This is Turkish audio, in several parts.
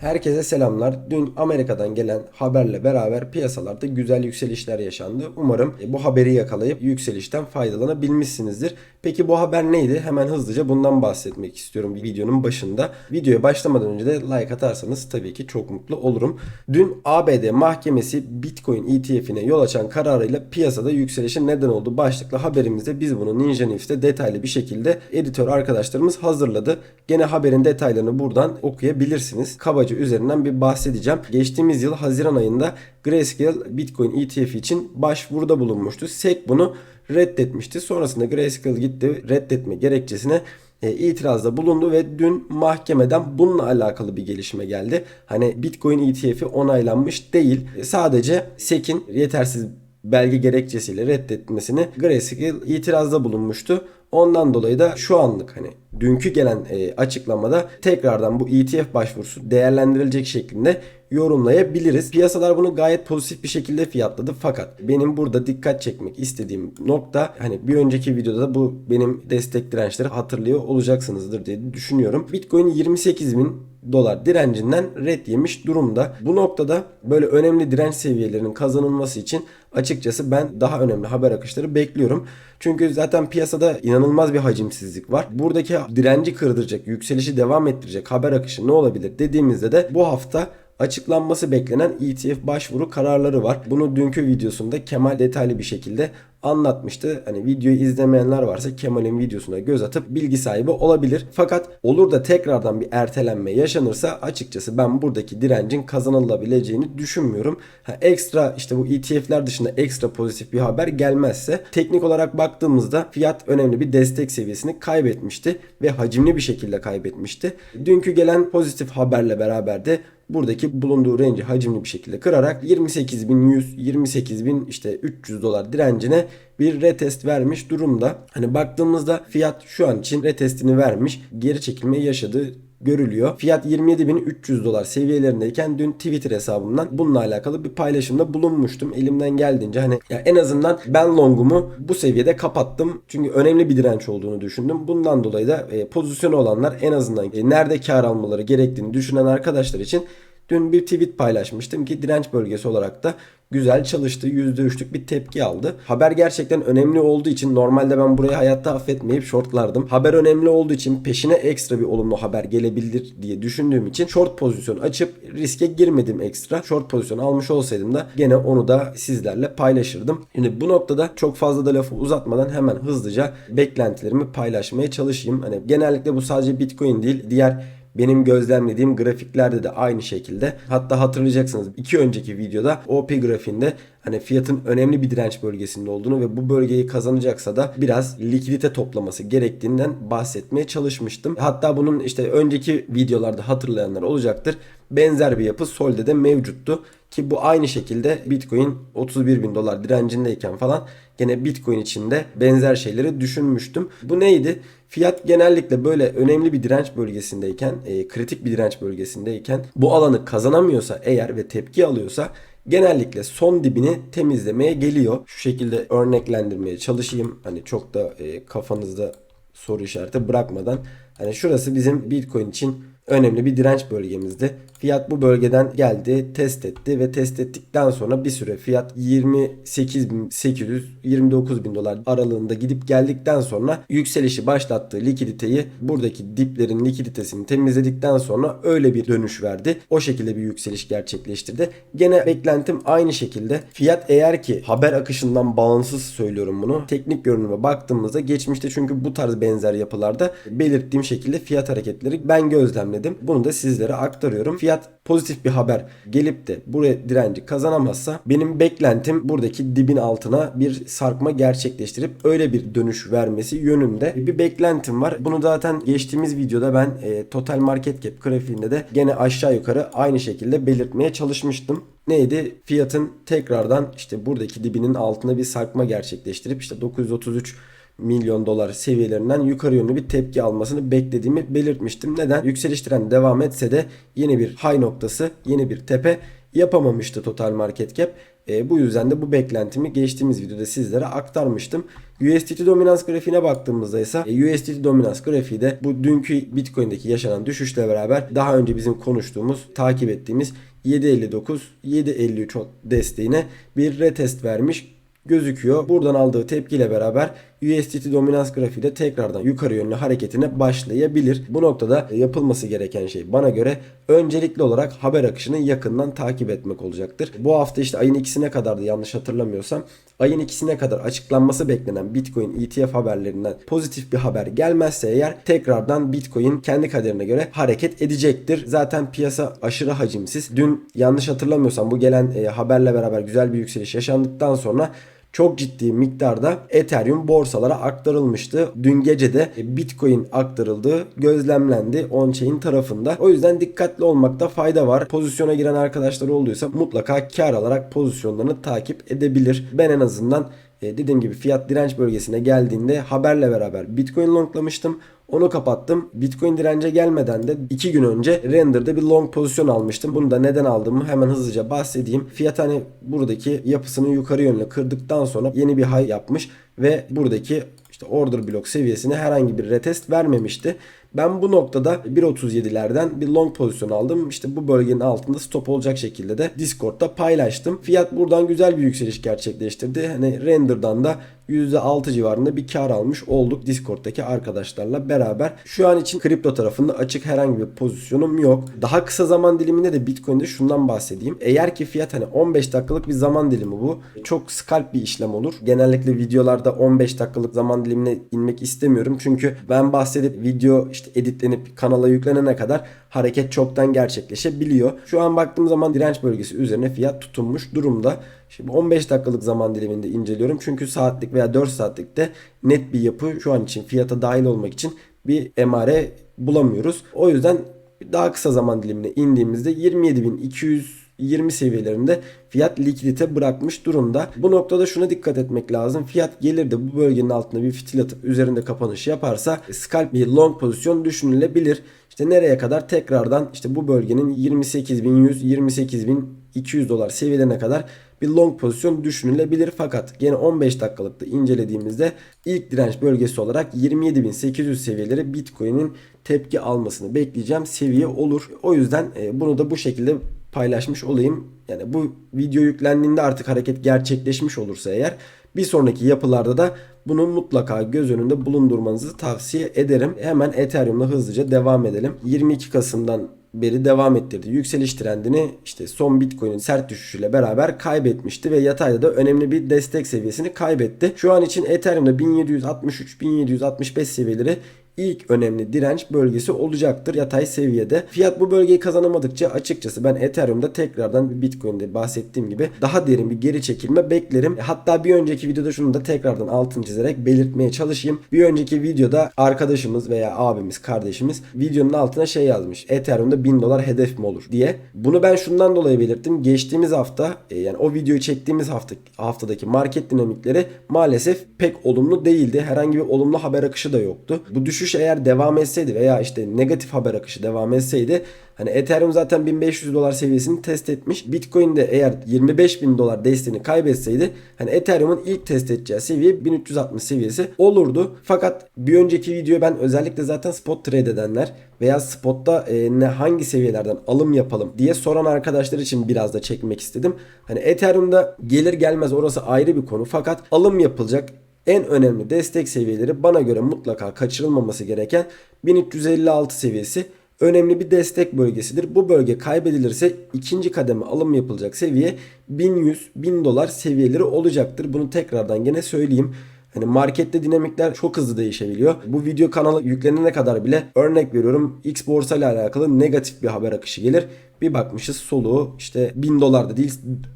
Herkese selamlar. Dün Amerika'dan gelen haberle beraber piyasalarda güzel yükselişler yaşandı. Umarım e, bu haberi yakalayıp yükselişten faydalanabilmişsinizdir. Peki bu haber neydi? Hemen hızlıca bundan bahsetmek istiyorum videonun başında. Videoya başlamadan önce de like atarsanız tabii ki çok mutlu olurum. Dün ABD mahkemesi Bitcoin ETF'ine yol açan kararıyla piyasada yükselişin neden oldu başlıklı haberimizde biz bunu Ninja News'te detaylı bir şekilde editör arkadaşlarımız hazırladı. Gene haberin detaylarını buradan okuyabilirsiniz. Kabaca üzerinden bir bahsedeceğim. Geçtiğimiz yıl Haziran ayında Grayscale Bitcoin ETF için başvuruda bulunmuştu. SEC bunu reddetmişti. Sonrasında Grayscale gitti reddetme gerekçesine e, itirazda bulundu ve dün mahkemeden bununla alakalı bir gelişme geldi. Hani Bitcoin ETF'i onaylanmış değil. E, Sadece SEC'in yetersiz belge gerekçesiyle reddetmesini Grayscale itirazda bulunmuştu. Ondan dolayı da şu anlık hani dünkü gelen e, açıklamada tekrardan bu ETF başvurusu değerlendirilecek şeklinde yorumlayabiliriz. Piyasalar bunu gayet pozitif bir şekilde fiyatladı fakat benim burada dikkat çekmek istediğim nokta hani bir önceki videoda da bu benim destek dirençleri hatırlıyor olacaksınızdır diye düşünüyorum. Bitcoin 28 bin dolar direncinden red yemiş durumda. Bu noktada böyle önemli direnç seviyelerinin kazanılması için açıkçası ben daha önemli haber akışları bekliyorum. Çünkü zaten piyasada inanılmaz bir hacimsizlik var. Buradaki direnci kırdıracak, yükselişi devam ettirecek haber akışı ne olabilir dediğimizde de bu hafta açıklanması beklenen ETF başvuru kararları var. Bunu dünkü videosunda Kemal detaylı bir şekilde anlatmıştı. Hani videoyu izlemeyenler varsa Kemal'in videosuna göz atıp bilgi sahibi olabilir. Fakat olur da tekrardan bir ertelenme yaşanırsa açıkçası ben buradaki direncin kazanılabileceğini düşünmüyorum. Ha, ekstra işte bu ETF'ler dışında ekstra pozitif bir haber gelmezse teknik olarak baktığımızda fiyat önemli bir destek seviyesini kaybetmişti ve hacimli bir şekilde kaybetmişti. Dünkü gelen pozitif haberle beraber de buradaki bulunduğu range'i hacimli bir şekilde kırarak 28.100 28.000 işte 300 dolar direncine bir retest vermiş durumda. Hani baktığımızda fiyat şu an için retestini vermiş. Geri çekilmeyi yaşadığı görülüyor. Fiyat 27.300 dolar seviyelerindeyken dün Twitter hesabımdan bununla alakalı bir paylaşımda bulunmuştum. Elimden geldiğince hani ya en azından ben longumu bu seviyede kapattım. Çünkü önemli bir direnç olduğunu düşündüm. Bundan dolayı da e, pozisyonu olanlar en azından e, nerede kar almaları gerektiğini düşünen arkadaşlar için Dün bir tweet paylaşmıştım ki direnç bölgesi olarak da güzel çalıştı. %3'lük bir tepki aldı. Haber gerçekten önemli olduğu için normalde ben burayı hayatta affetmeyip shortlardım. Haber önemli olduğu için peşine ekstra bir olumlu haber gelebilir diye düşündüğüm için short pozisyon açıp riske girmedim ekstra. Short pozisyon almış olsaydım da gene onu da sizlerle paylaşırdım. Şimdi bu noktada çok fazla da lafı uzatmadan hemen hızlıca beklentilerimi paylaşmaya çalışayım. Hani genellikle bu sadece Bitcoin değil diğer benim gözlemlediğim grafiklerde de aynı şekilde. Hatta hatırlayacaksınız iki önceki videoda OP grafiğinde hani fiyatın önemli bir direnç bölgesinde olduğunu ve bu bölgeyi kazanacaksa da biraz likidite toplaması gerektiğinden bahsetmeye çalışmıştım. Hatta bunun işte önceki videolarda hatırlayanlar olacaktır. Benzer bir yapı Sol'de de mevcuttu. Ki bu aynı şekilde Bitcoin 31 bin dolar direncindeyken falan gene Bitcoin içinde benzer şeyleri düşünmüştüm. Bu neydi? Fiyat genellikle böyle önemli bir direnç bölgesindeyken, e, kritik bir direnç bölgesindeyken bu alanı kazanamıyorsa eğer ve tepki alıyorsa genellikle son dibini temizlemeye geliyor. Şu şekilde örneklendirmeye çalışayım. Hani çok da e, kafanızda soru işareti bırakmadan. Hani şurası bizim Bitcoin için önemli bir direnç bölgemizdi. Fiyat bu bölgeden geldi, test etti ve test ettikten sonra bir süre fiyat 28.800 29.000 dolar aralığında gidip geldikten sonra yükselişi başlattığı likiditeyi buradaki diplerin likiditesini temizledikten sonra öyle bir dönüş verdi. O şekilde bir yükseliş gerçekleştirdi. Gene beklentim aynı şekilde. Fiyat eğer ki haber akışından bağımsız söylüyorum bunu. Teknik görünüme baktığımızda geçmişte çünkü bu tarz benzer yapılarda belirttiğim şekilde fiyat hareketleri ben gözlemledim. Bunu da sizlere aktarıyorum. Fiyat pozitif bir haber gelip de buraya direnci kazanamazsa benim beklentim buradaki dibin altına bir sarkma gerçekleştirip öyle bir dönüş vermesi yönünde bir beklentim var. Bunu zaten geçtiğimiz videoda ben e, total market cap grafiğinde de gene aşağı yukarı aynı şekilde belirtmeye çalışmıştım neydi? Fiyatın tekrardan işte buradaki dibinin altına bir sarkma gerçekleştirip işte 933 milyon dolar seviyelerinden yukarı yönlü bir tepki almasını beklediğimi belirtmiştim. Neden? Yükseliş trendi devam etse de yeni bir high noktası, yeni bir tepe yapamamıştı total market cap. E, bu yüzden de bu beklentimi geçtiğimiz videoda sizlere aktarmıştım. USDT dominans grafiğine baktığımızda ise e, USDT dominans grafiği de bu dünkü Bitcoin'deki yaşanan düşüşle beraber daha önce bizim konuştuğumuz, takip ettiğimiz 7.59, 7.53 desteğine bir retest vermiş gözüküyor. Buradan aldığı tepkiyle beraber USDT dominans grafiği de tekrardan yukarı yönlü hareketine başlayabilir. Bu noktada yapılması gereken şey bana göre öncelikli olarak haber akışını yakından takip etmek olacaktır. Bu hafta işte ayın ikisine kadardı yanlış hatırlamıyorsam. Ayın ikisine kadar açıklanması beklenen Bitcoin ETF haberlerinden pozitif bir haber gelmezse eğer tekrardan Bitcoin kendi kaderine göre hareket edecektir. Zaten piyasa aşırı hacimsiz. Dün yanlış hatırlamıyorsam bu gelen e, haberle beraber güzel bir yükseliş yaşandıktan sonra çok ciddi miktarda Ethereum borsalara aktarılmıştı. Dün gece de Bitcoin aktarıldığı gözlemlendi on-chain tarafında. O yüzden dikkatli olmakta fayda var. Pozisyona giren arkadaşlar olduysa mutlaka kar alarak pozisyonlarını takip edebilir. Ben en azından e, dediğim gibi fiyat direnç bölgesine geldiğinde haberle beraber Bitcoin longlamıştım. Onu kapattım. Bitcoin dirence gelmeden de 2 gün önce render'da bir long pozisyon almıştım. Bunu da neden aldığımı hemen hızlıca bahsedeyim. Fiyat hani buradaki yapısını yukarı yönlü kırdıktan sonra yeni bir high yapmış ve buradaki işte order block seviyesine herhangi bir retest vermemişti. Ben bu noktada 1.37'lerden bir long pozisyon aldım. İşte bu bölgenin altında stop olacak şekilde de Discord'da paylaştım. Fiyat buradan güzel bir yükseliş gerçekleştirdi. Hani render'dan da %6 civarında bir kar almış olduk Discord'daki arkadaşlarla beraber. Şu an için kripto tarafında açık herhangi bir pozisyonum yok. Daha kısa zaman diliminde de Bitcoin'de şundan bahsedeyim. Eğer ki fiyat hani 15 dakikalık bir zaman dilimi bu. Çok scalp bir işlem olur. Genellikle videolarda 15 dakikalık zaman dilimine inmek istemiyorum. Çünkü ben bahsedip video işte editlenip kanala yüklenene kadar hareket çoktan gerçekleşebiliyor. Şu an baktığım zaman direnç bölgesi üzerine fiyat tutunmuş durumda. Şimdi 15 dakikalık zaman diliminde inceliyorum. Çünkü saatlik veya 4 saatlikte net bir yapı şu an için fiyata dahil olmak için bir emare bulamıyoruz. O yüzden daha kısa zaman dilimine indiğimizde 27.220 seviyelerinde fiyat likidite bırakmış durumda. Bu noktada şuna dikkat etmek lazım. Fiyat gelir de bu bölgenin altında bir fitil atıp üzerinde kapanış yaparsa scalp bir long pozisyon düşünülebilir. İşte nereye kadar tekrardan işte bu bölgenin 28.100 28.200 dolar seviyelerine kadar bir long pozisyon düşünülebilir. Fakat gene 15 dakikalıkta incelediğimizde ilk direnç bölgesi olarak 27.800 seviyeleri Bitcoin'in tepki almasını bekleyeceğim seviye olur. O yüzden e, bunu da bu şekilde paylaşmış olayım. Yani bu video yüklendiğinde artık hareket gerçekleşmiş olursa eğer bir sonraki yapılarda da bunu mutlaka göz önünde bulundurmanızı tavsiye ederim. Hemen Ethereum'la hızlıca devam edelim. 22 Kasım'dan beri devam ettirdi. Yükseliş trendini işte son Bitcoin'in sert düşüşüyle beraber kaybetmişti ve yatayda da önemli bir destek seviyesini kaybetti. Şu an için Ethereum'da 1763-1765 seviyeleri ilk önemli direnç bölgesi olacaktır yatay seviyede. Fiyat bu bölgeyi kazanamadıkça açıkçası ben Ethereum'da tekrardan Bitcoin'de bahsettiğim gibi daha derin bir geri çekilme beklerim. Hatta bir önceki videoda şunu da tekrardan altını çizerek belirtmeye çalışayım. Bir önceki videoda arkadaşımız veya abimiz, kardeşimiz videonun altına şey yazmış. Ethereum'da 1000 dolar hedef mi olur diye. Bunu ben şundan dolayı belirttim. Geçtiğimiz hafta e, yani o videoyu çektiğimiz hafta haftadaki market dinamikleri maalesef pek olumlu değildi. Herhangi bir olumlu haber akışı da yoktu. Bu düşüş eğer devam etseydi veya işte negatif haber akışı devam etseydi hani Ethereum zaten 1500 dolar seviyesini test etmiş. Bitcoin de eğer 25 bin dolar desteğini kaybetseydi hani Ethereum'un ilk test edeceği seviye 1360 seviyesi olurdu. Fakat bir önceki video ben özellikle zaten spot trade edenler veya spotta e, ne hangi seviyelerden alım yapalım diye soran arkadaşlar için biraz da çekmek istedim. Hani Ethereum'da gelir gelmez orası ayrı bir konu fakat alım yapılacak en önemli destek seviyeleri bana göre mutlaka kaçırılmaması gereken 1356 seviyesi önemli bir destek bölgesidir. Bu bölge kaybedilirse ikinci kademe alım yapılacak seviye 1100 1000 dolar seviyeleri olacaktır. Bunu tekrardan gene söyleyeyim. Hani markette dinamikler çok hızlı değişebiliyor. Bu video kanala yüklenene kadar bile örnek veriyorum X borsa ile alakalı negatif bir haber akışı gelir. Bir bakmışız soluğu işte 1000 dolarda değil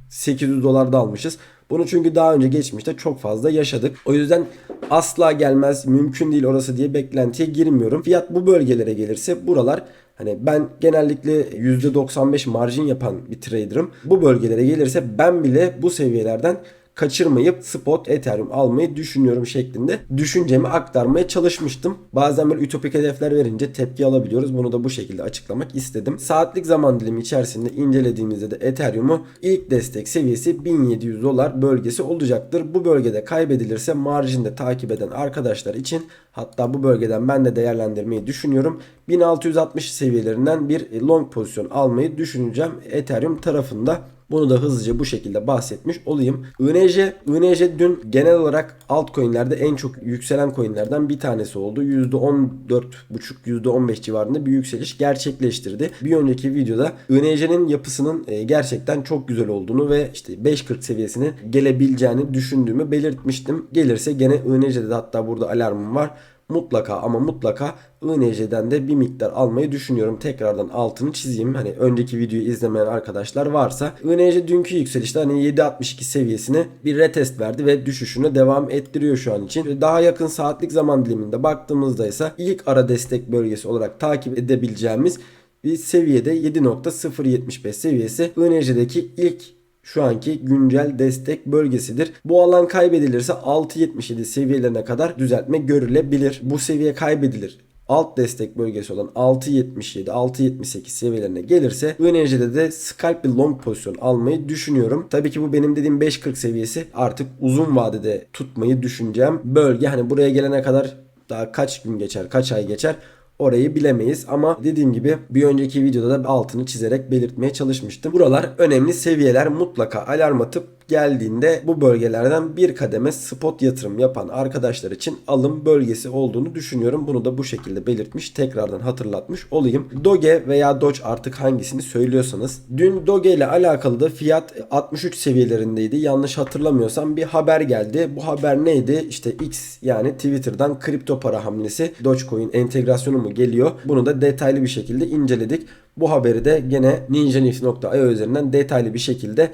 800 dolarda almışız. Bunu çünkü daha önce geçmişte çok fazla yaşadık. O yüzden asla gelmez mümkün değil orası diye beklentiye girmiyorum. Fiyat bu bölgelere gelirse buralar Hani ben genellikle %95 marjin yapan bir trader'ım. Bu bölgelere gelirse ben bile bu seviyelerden kaçırmayıp spot Ethereum almayı düşünüyorum şeklinde düşüncemi aktarmaya çalışmıştım. Bazen böyle ütopik hedefler verince tepki alabiliyoruz. Bunu da bu şekilde açıklamak istedim. Saatlik zaman dilimi içerisinde incelediğimizde de Ethereum'u ilk destek seviyesi 1700 dolar bölgesi olacaktır. Bu bölgede kaybedilirse marjinde takip eden arkadaşlar için hatta bu bölgeden ben de değerlendirmeyi düşünüyorum. 1660 seviyelerinden bir long pozisyon almayı düşüneceğim Ethereum tarafında. Bunu da hızlıca bu şekilde bahsetmiş olayım. INJ, INJ dün genel olarak altcoin'lerde en çok yükselen coin'lerden bir tanesi oldu. %14,5 %15 civarında bir yükseliş gerçekleştirdi. Bir önceki videoda INJ'nin yapısının e, gerçekten çok güzel olduğunu ve işte 5.40 seviyesine gelebileceğini düşündüğümü belirtmiştim. Gelirse gene INJ'de de hatta burada alarmım var mutlaka ama mutlaka INC'den de bir miktar almayı düşünüyorum. Tekrardan altını çizeyim. Hani önceki videoyu izlemeyen arkadaşlar varsa INC dünkü yükselişte hani 7.62 seviyesine bir retest verdi ve düşüşünü devam ettiriyor şu an için. Daha yakın saatlik zaman diliminde baktığımızda ise ilk ara destek bölgesi olarak takip edebileceğimiz bir seviyede 7.075 seviyesi INC'deki ilk şu anki güncel destek bölgesidir. Bu alan kaybedilirse 6.77 seviyelerine kadar düzeltme görülebilir. Bu seviye kaybedilir alt destek bölgesi olan 6.77 6.78 seviyelerine gelirse INC'de de scalp bir long pozisyon almayı düşünüyorum. Tabii ki bu benim dediğim 5.40 seviyesi artık uzun vadede tutmayı düşüneceğim bölge. Hani buraya gelene kadar daha kaç gün geçer, kaç ay geçer Orayı bilemeyiz ama dediğim gibi bir önceki videoda da altını çizerek belirtmeye çalışmıştım. Buralar önemli seviyeler mutlaka alarm atıp geldiğinde bu bölgelerden bir kademe spot yatırım yapan arkadaşlar için alım bölgesi olduğunu düşünüyorum. Bunu da bu şekilde belirtmiş tekrardan hatırlatmış olayım. Doge veya Doge artık hangisini söylüyorsanız. Dün Doge ile alakalı da fiyat 63 seviyelerindeydi. Yanlış hatırlamıyorsam bir haber geldi. Bu haber neydi? İşte X yani Twitter'dan kripto para hamlesi Dogecoin entegrasyonu mu geliyor? Bunu da detaylı bir şekilde inceledik. Bu haberi de gene ninjanews.io üzerinden detaylı bir şekilde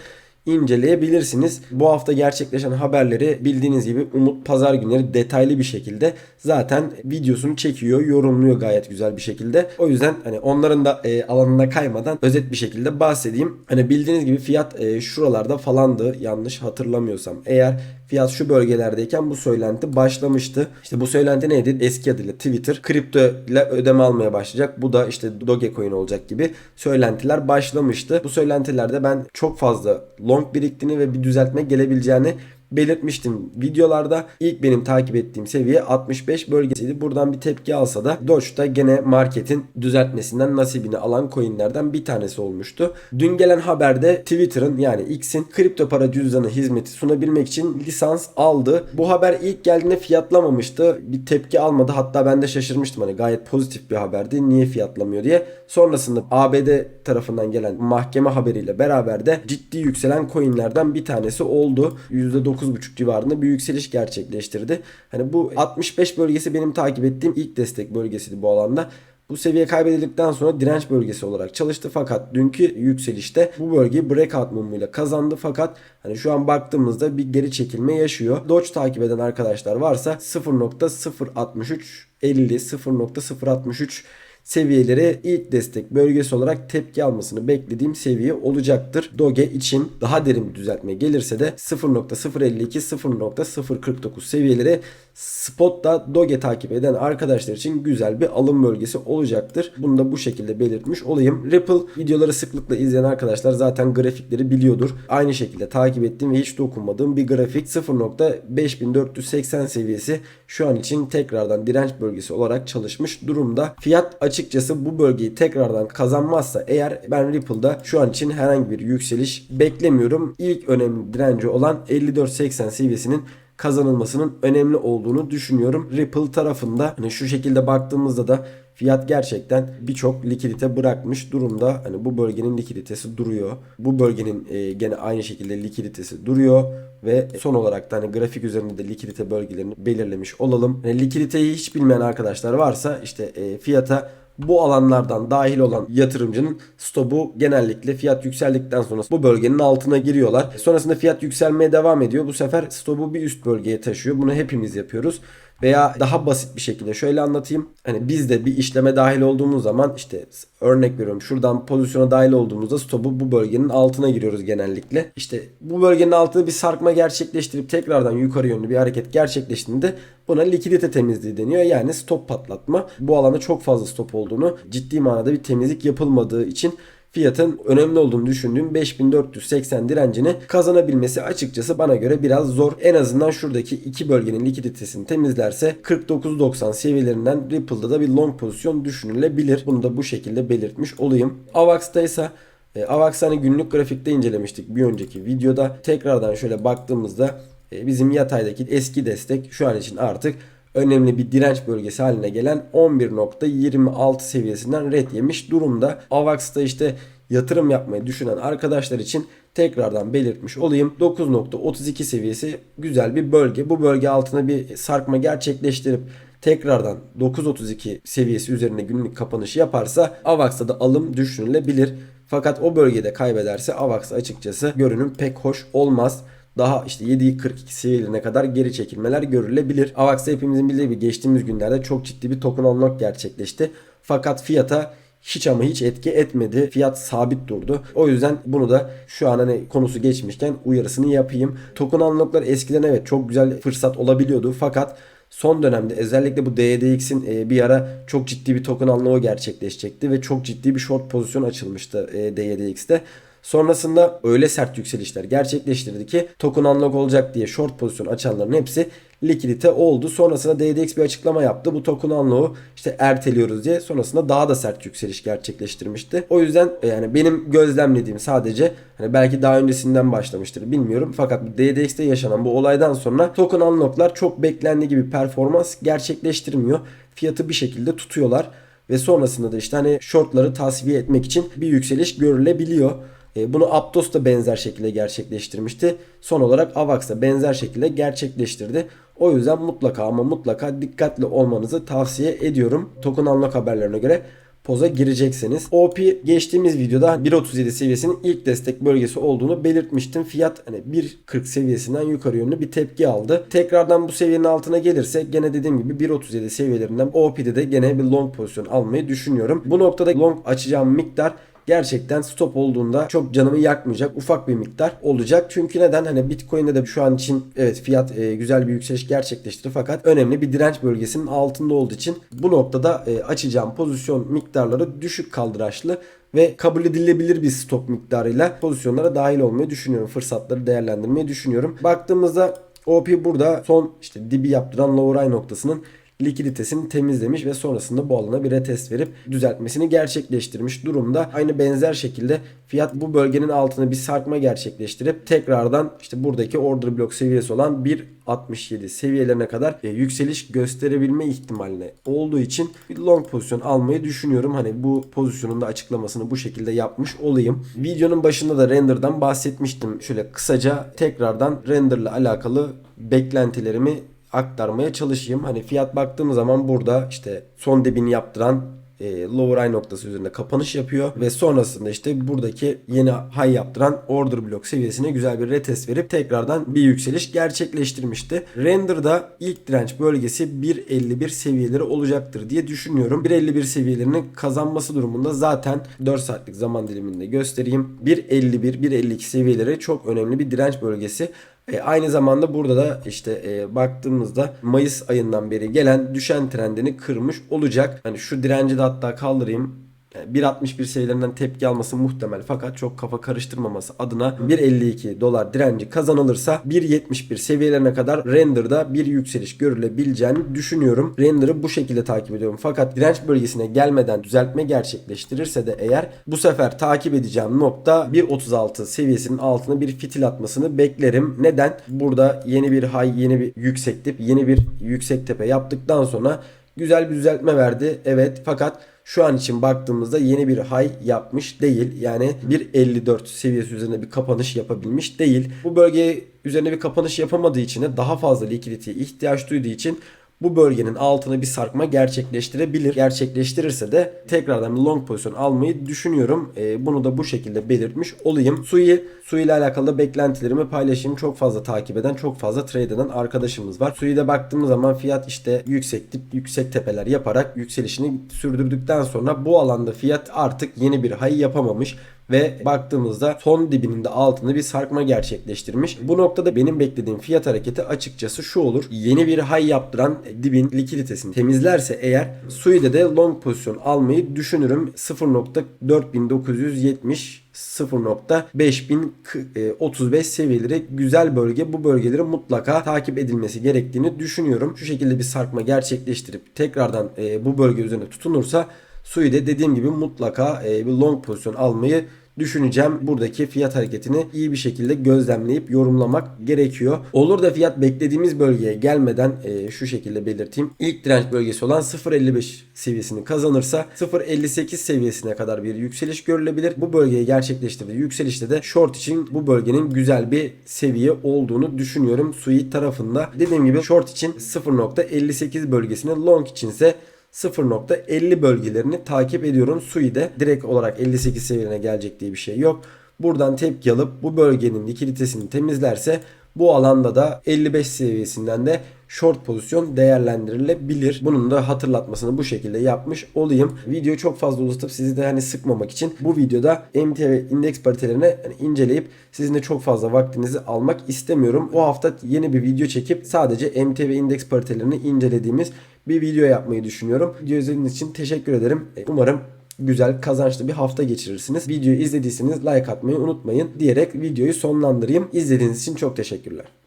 inceleyebilirsiniz. Bu hafta gerçekleşen haberleri bildiğiniz gibi Umut pazar günleri detaylı bir şekilde zaten videosunu çekiyor, yorumluyor gayet güzel bir şekilde. O yüzden hani onların da e, alanına kaymadan özet bir şekilde bahsedeyim. Hani bildiğiniz gibi fiyat e, şuralarda falandı yanlış hatırlamıyorsam. Eğer fiyat şu bölgelerdeyken bu söylenti başlamıştı. İşte bu söylenti neydi? Eski adıyla Twitter kripto ile ödeme almaya başlayacak. Bu da işte Dogecoin olacak gibi söylentiler başlamıştı. Bu söylentilerde ben çok fazla long biriktiğini ve bir düzeltme gelebileceğini belirtmiştim videolarda. İlk benim takip ettiğim seviye 65 bölgesiydi. Buradan bir tepki alsa da Doge da gene marketin düzeltmesinden nasibini alan coinlerden bir tanesi olmuştu. Dün gelen haberde Twitter'ın yani X'in kripto para cüzdanı hizmeti sunabilmek için lisans aldı. Bu haber ilk geldiğinde fiyatlamamıştı. Bir tepki almadı. Hatta ben de şaşırmıştım hani gayet pozitif bir haberdi. Niye fiyatlamıyor diye. Sonrasında ABD tarafından gelen mahkeme haberiyle beraber de ciddi yükselen coinlerden bir tanesi oldu. %9 9.5 civarında bir yükseliş gerçekleştirdi. Hani bu 65 bölgesi benim takip ettiğim ilk destek bölgesiydi bu alanda. Bu seviye kaybedildikten sonra direnç bölgesi olarak çalıştı fakat dünkü yükselişte bu bölgeyi breakout mumuyla kazandı fakat hani şu an baktığımızda bir geri çekilme yaşıyor. Doge takip eden arkadaşlar varsa 0.063 50 0.063 seviyeleri ilk destek bölgesi olarak tepki almasını beklediğim seviye olacaktır. Doge için daha derin bir düzeltme gelirse de 0.052 0.049 seviyeleri spotta Doge takip eden arkadaşlar için güzel bir alım bölgesi olacaktır. Bunu da bu şekilde belirtmiş olayım. Ripple videoları sıklıkla izleyen arkadaşlar zaten grafikleri biliyordur. Aynı şekilde takip ettiğim ve hiç dokunmadığım bir grafik 0.5480 seviyesi şu an için tekrardan direnç bölgesi olarak çalışmış durumda. Fiyat açıkçası bu bölgeyi tekrardan kazanmazsa eğer ben Ripple'da şu an için herhangi bir yükseliş beklemiyorum. İlk önemli direnci olan 54.80 seviyesinin kazanılmasının önemli olduğunu düşünüyorum. Ripple tarafında hani şu şekilde baktığımızda da fiyat gerçekten birçok likidite bırakmış durumda. Hani bu bölgenin likiditesi duruyor. Bu bölgenin e, gene aynı şekilde likiditesi duruyor ve son olarak da hani grafik üzerinde de likidite bölgelerini belirlemiş olalım. Yani likiditeyi hiç bilmeyen arkadaşlar varsa işte e, fiyata bu alanlardan dahil olan yatırımcının stopu genellikle fiyat yükseldikten sonra bu bölgenin altına giriyorlar. Sonrasında fiyat yükselmeye devam ediyor. Bu sefer stopu bir üst bölgeye taşıyor. Bunu hepimiz yapıyoruz. Veya daha basit bir şekilde şöyle anlatayım. Hani biz de bir işleme dahil olduğumuz zaman işte örnek veriyorum şuradan pozisyona dahil olduğumuzda stopu bu bölgenin altına giriyoruz genellikle. İşte bu bölgenin altında bir sarkma gerçekleştirip tekrardan yukarı yönlü bir hareket gerçekleştiğinde buna likidite temizliği deniyor. Yani stop patlatma. Bu alanda çok fazla stop olduğunu ciddi manada bir temizlik yapılmadığı için fiyatın önemli olduğunu düşündüğüm 5480 direncini kazanabilmesi açıkçası bana göre biraz zor. En azından şuradaki iki bölgenin likiditesini temizlerse 49.90 seviyelerinden Ripple'da da bir long pozisyon düşünülebilir. Bunu da bu şekilde belirtmiş olayım. AVAX'ta ise e, AVAX hani günlük grafikte incelemiştik bir önceki videoda. Tekrardan şöyle baktığımızda e, bizim yataydaki eski destek şu an için artık önemli bir direnç bölgesi haline gelen 11.26 seviyesinden red yemiş durumda. AVAX'ta işte yatırım yapmayı düşünen arkadaşlar için tekrardan belirtmiş olayım. 9.32 seviyesi güzel bir bölge. Bu bölge altına bir sarkma gerçekleştirip tekrardan 9.32 seviyesi üzerine günlük kapanış yaparsa AVAX'ta da alım düşünülebilir. Fakat o bölgede kaybederse AVAX açıkçası görünüm pek hoş olmaz daha işte 7.42 seviyelerine kadar geri çekilmeler görülebilir. AVAX'ta hepimizin bildiği gibi geçtiğimiz günlerde çok ciddi bir token unlock gerçekleşti. Fakat fiyata hiç ama hiç etki etmedi. Fiyat sabit durdu. O yüzden bunu da şu an hani konusu geçmişken uyarısını yapayım. Token unlocklar eskiden evet çok güzel fırsat olabiliyordu. Fakat son dönemde özellikle bu DDX'in e, bir ara çok ciddi bir token unlock'u gerçekleşecekti ve çok ciddi bir short pozisyon açılmıştı e, DDX'te. Sonrasında öyle sert yükselişler gerçekleştirdi ki token unlock olacak diye short pozisyon açanların hepsi likidite oldu. Sonrasında DDX bir açıklama yaptı. Bu token unlock'u işte erteliyoruz diye sonrasında daha da sert yükseliş gerçekleştirmişti. O yüzden e, yani benim gözlemlediğim sadece hani belki daha öncesinden başlamıştır bilmiyorum. Fakat DDX'te yaşanan bu olaydan sonra token unlock'lar çok beklendiği gibi performans gerçekleştirmiyor. Fiyatı bir şekilde tutuyorlar ve sonrasında da işte hani shortları tasfiye etmek için bir yükseliş görülebiliyor. E, bunu Aptos da benzer şekilde gerçekleştirmişti. Son olarak Avax da benzer şekilde gerçekleştirdi. O yüzden mutlaka ama mutlaka dikkatli olmanızı tavsiye ediyorum. Token unlock haberlerine göre poza girecekseniz. OP geçtiğimiz videoda 1.37 seviyesinin ilk destek bölgesi olduğunu belirtmiştim. Fiyat hani 1.40 seviyesinden yukarı yönlü bir tepki aldı. Tekrardan bu seviyenin altına gelirse gene dediğim gibi 1.37 seviyelerinden OP'de de gene bir long pozisyon almayı düşünüyorum. Bu noktada long açacağım miktar gerçekten stop olduğunda çok canımı yakmayacak ufak bir miktar olacak. Çünkü neden? Hani Bitcoin'de de şu an için evet fiyat e, güzel bir yükseliş gerçekleştirdi fakat önemli bir direnç bölgesinin altında olduğu için bu noktada e, açacağım pozisyon miktarları düşük kaldıraçlı ve kabul edilebilir bir stop miktarıyla pozisyonlara dahil olmayı düşünüyorum. Fırsatları değerlendirmeyi düşünüyorum. Baktığımızda OP burada son işte dibi yaptıran high noktasının likiditesini temizlemiş ve sonrasında bu alana bir retest verip düzeltmesini gerçekleştirmiş durumda. Aynı benzer şekilde fiyat bu bölgenin altına bir sarkma gerçekleştirip tekrardan işte buradaki order block seviyesi olan 1.67 seviyelerine kadar e, yükseliş gösterebilme ihtimaline olduğu için bir long pozisyon almayı düşünüyorum. Hani bu pozisyonun da açıklamasını bu şekilde yapmış olayım. Videonun başında da render'dan bahsetmiştim. Şöyle kısaca tekrardan render'la alakalı beklentilerimi aktarmaya çalışayım. Hani fiyat baktığım zaman burada işte son dibini yaptıran e, lower high noktası üzerinde kapanış yapıyor ve sonrasında işte buradaki yeni high yaptıran order block seviyesine güzel bir retest verip tekrardan bir yükseliş gerçekleştirmişti. Render'da ilk direnç bölgesi 1.51 seviyeleri olacaktır diye düşünüyorum. 1.51 seviyelerini kazanması durumunda zaten 4 saatlik zaman diliminde göstereyim. 1.51 1.52 seviyeleri çok önemli bir direnç bölgesi. E, aynı zamanda burada da işte e, baktığımızda Mayıs ayından beri gelen düşen trendini kırmış olacak. Hani şu direnci de hatta kaldırayım. Yani 1.61 seviyelerinden tepki alması muhtemel fakat çok kafa karıştırmaması adına 1.52 dolar direnci kazanılırsa 1.71 seviyelerine kadar render'da bir yükseliş görülebileceğini düşünüyorum. Render'ı bu şekilde takip ediyorum. Fakat direnç bölgesine gelmeden düzeltme gerçekleştirirse de eğer bu sefer takip edeceğim nokta 1.36 seviyesinin altına bir fitil atmasını beklerim. Neden? Burada yeni bir high, yeni bir yüksek dip, yeni bir yüksek tepe yaptıktan sonra güzel bir düzeltme verdi. Evet fakat şu an için baktığımızda yeni bir high yapmış değil. Yani 1.54 seviyesi üzerinde bir kapanış yapabilmiş değil. Bu bölgeye üzerine bir kapanış yapamadığı için de daha fazla likiditeye ihtiyaç duyduğu için bu bölgenin altına bir sarkma gerçekleştirebilir. Gerçekleştirirse de tekrardan long pozisyon almayı düşünüyorum. Ee, bunu da bu şekilde belirtmiş olayım. Sui, Sui ile alakalı da beklentilerimi paylaşayım. Çok fazla takip eden, çok fazla trade eden arkadaşımız var. Sui'de baktığımız zaman fiyat işte yüksek dip, yüksek tepeler yaparak yükselişini sürdürdükten sonra bu alanda fiyat artık yeni bir high yapamamış ve baktığımızda son dibinin de altında bir sarkma gerçekleştirmiş. Bu noktada benim beklediğim fiyat hareketi açıkçası şu olur. Yeni bir high yaptıran dibin likiditesini temizlerse eğer Sui'de de long pozisyon almayı düşünürüm. 0.4970 0.5035 seviyeleri güzel bölge. Bu bölgeleri mutlaka takip edilmesi gerektiğini düşünüyorum. Şu şekilde bir sarkma gerçekleştirip tekrardan e, bu bölge üzerine tutunursa Sui'de dediğim gibi mutlaka e, bir long pozisyon almayı düşüneceğim. Buradaki fiyat hareketini iyi bir şekilde gözlemleyip yorumlamak gerekiyor. Olur da fiyat beklediğimiz bölgeye gelmeden e, şu şekilde belirteyim. İlk direnç bölgesi olan 0.55 seviyesini kazanırsa 0.58 seviyesine kadar bir yükseliş görülebilir. Bu bölgeye gerçekleştirdiği yükselişte de short için bu bölgenin güzel bir seviye olduğunu düşünüyorum. Sui tarafında. Dediğim gibi short için 0.58 bölgesini long içinse 0.50 bölgelerini takip ediyorum. Sui'de direkt olarak 58 seviyelerine gelecek diye bir şey yok. Buradan tepki alıp bu bölgenin likiditesini temizlerse bu alanda da 55 seviyesinden de short pozisyon değerlendirilebilir. Bunun da hatırlatmasını bu şekilde yapmış olayım. Videoyu çok fazla uzatıp sizi de hani sıkmamak için bu videoda MTV indeks paritelerini hani inceleyip sizin de çok fazla vaktinizi almak istemiyorum. O hafta yeni bir video çekip sadece MTV indeks paritelerini incelediğimiz bir video yapmayı düşünüyorum. Video izlediğiniz için teşekkür ederim. Umarım güzel kazançlı bir hafta geçirirsiniz. Videoyu izlediyseniz like atmayı unutmayın diyerek videoyu sonlandırayım. İzlediğiniz için çok teşekkürler.